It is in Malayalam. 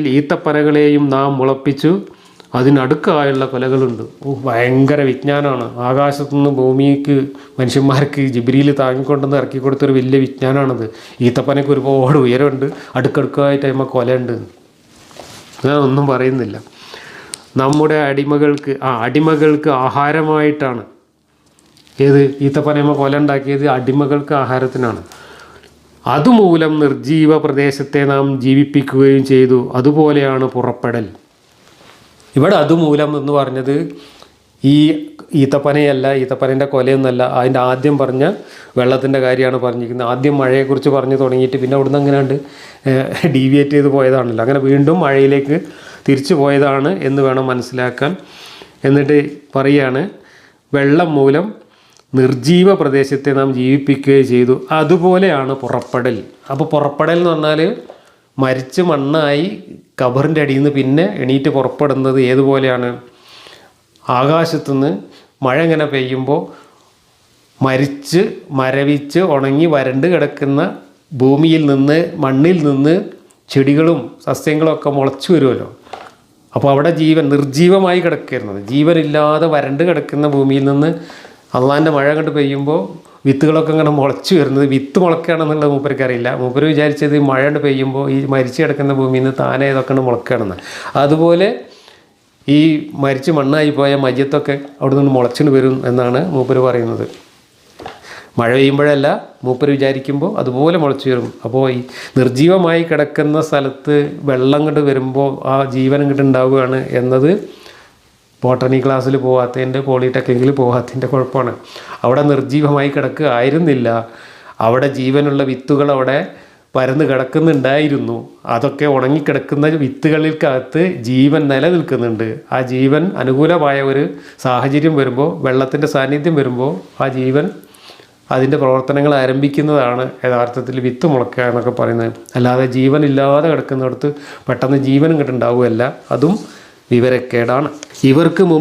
ഈത്തപ്പനകളെയും നാം മുളപ്പിച്ചു. അതിനടുക്കായുള്ള കൊലകളുണ്ട്. ഓ ഭയങ്കര വിജ്ഞാനമാണ് ആകാശത്തു നിന്ന് ഭൂമിക്ക് മനുഷ്യന്മാർക്ക് ജിബിരിയിൽ താങ്ങിക്കൊണ്ടെന്ന് ഇറക്കി കൊടുത്തൊരു വലിയ വിജ്ഞാനമാണത് ഈത്തപ്പനയ്ക്ക് ഒരുപാട് ഉയരമുണ്ട്. അടുക്കടുക്കായിട്ട് അമ്മ കൊലയുണ്ട്. ഞാൻ ഒന്നും പറയുന്നില്ല. നമ്മുടെ അടിമകൾക്ക് ആ അടിമകൾക്ക് ആഹാരമായിട്ടാണ്. ഏത്? ഈത്തപ്പനയമ്മ കൊല ഉണ്ടാക്കിയത് അടിമകൾക്ക് ആഹാരത്തിനാണ്. അതുമൂലം നിർജീവ പ്രദേശത്തെ നാം ജീവിപ്പിക്കുകയും ചെയ്തു. അതുപോലെയാണ് പുറപ്പെടൽ. ഇവിടെ അതുമൂലം എന്ന് പറഞ്ഞത് ഈ ഈത്തപ്പനയല്ല ഈത്തപ്പനന്റെ കൊലയൊന്നല്ല. അതിന്റെ ആദ്യം പറഞ്ഞ വെള്ളത്തിന്റെ കാര്യമാണ് പറഞ്ഞിരിക്കുന്നത്. ആദ്യം മഴയെക്കുറിച്ച് പറഞ്ഞു തുടങ്ങിയിട്ട് പിന്നെ അവിടുന്ന് അങ്ങനെയുണ്ട് ഡീവിയേറ്റ് ചെയ്ത് പോയതാണല്ലോ. അങ്ങനെ വീണ്ടും മഴയിലേക്ക് തിരിച്ചു പോയതാണ് എന്ന് വേണം മനസ്സിലാക്കാൻ. എന്നിട്ട് പറയാണ് വെള്ളം മൂലം നിർജീവ പ്രദേശത്തെ നാം ജീവിപ്പിക്കുകയും ചെയ്തു. അതുപോലെയാണ് പുറപ്പെടൽ. അപ്പോൾ പുറപ്പെടൽ എന്ന് പറഞ്ഞാൽ മരിച്ച് മണ്ണായി കബറിന്റെ അടിയിൽ നിന്ന് പിന്നെ എണീറ്റ് പുറപ്പെടുന്നത് ഏതുപോലെയാണ്? ആകാശത്തുനിന്ന് മഴ ഇങ്ങനെ പെയ്യുമ്പോൾ മരിച്ച് മരവിച്ച് ഉണങ്ങി വരണ്ട് കിടക്കുന്ന ഭൂമിയിൽ നിന്ന് മണ്ണിൽ നിന്ന് ചെടികളും സസ്യങ്ങളും ഒക്കെ മുളച്ചു വരുമല്ലോ. അപ്പോൾ അവിടെ ജീവൻ നിർജീവമായി കിടക്കുന്നത് ജീവനില്ലാതെ വരണ്ട് കിടക്കുന്ന ഭൂമിയിൽ നിന്ന് അള്ളാന്റെ മഴ കണ്ട് പെയ്യുമ്പോൾ വിത്തുകളൊക്കെ ഇങ്ങനെ മുളച്ചു വരുന്നത് വിത്ത് മുളക്കുകയാണെന്നുള്ളത് മൂപ്പർക്ക് അറിയില്ല മൂപ്പര് വിചാരിച്ചത് ഈ മഴ പെയ്യുമ്പോൾ ഈ മരിച്ചു കിടക്കുന്ന ഭൂമിയിൽ നിന്ന് താനേ ഇതൊക്കെ മുളക്കുകയാണെന്ന് അതുപോലെ ഈ മരിച്ച് മണ്ണായി പോയ മയ്യത്തൊക്കെ അവിടെ നിന്ന് മുളച്ചിന് വരും എന്നാണ് മൂപ്പര് പറയുന്നത്. മഴ പെയ്യുമ്പോഴല്ല മൂപ്പര് വിചാരിക്കുമ്പോൾ അതുപോലെ മുളച്ചു വരും. അപ്പോൾ ഈ നിർജീവമായി കിടക്കുന്ന സ്ഥലത്ത് വെള്ളം കണ്ട് വരുമ്പോൾ ആ ജീവൻ ഇങ്ങോട്ട് ഉണ്ടാവുകയാണ് എന്നത് ബോട്ടണി ക്ലാസ്സിൽ പോകാത്തതിന്റെ പോളിടെക്നിക്കിൽ പോകാത്തതിന്റെ കുഴപ്പമാണ്. അവിടെ നിർജീവമായി കിടക്കുക ആയിരുന്നില്ല അവിടെ ജീവനുള്ള വിത്തുകൾ അവിടെ പരന്ന് കിടക്കുന്നുണ്ടായിരുന്നു. അതൊക്കെ ഉണങ്ങിക്കിടക്കുന്ന വിത്തുകളിൽക്കകത്ത് ജീവൻ നിലനിൽക്കുന്നുണ്ട്. ആ ജീവൻ അനുകൂലമായ ഒരു സാഹചര്യം വരുമ്പോൾ വെള്ളത്തിന്റെ സാന്നിധ്യം വരുമ്പോൾ ആ ജീവൻ അതിന്റെ പ്രവർത്തനങ്ങൾ ആരംഭിക്കുന്നതാണ് യഥാർത്ഥത്തിൽ വിത്ത് മുളക്കുക എന്നൊക്കെ പറയുന്നത്. അല്ലാതെ ജീവൻ ഇല്ലാതെ കിടക്കുന്നിടത്ത് പെട്ടെന്ന് ജീവനും കിട്ടുണ്ടാവുകയല്ല. അതും വിവരക്കേടാണ്. ഇവർക്ക് മുമ്പ്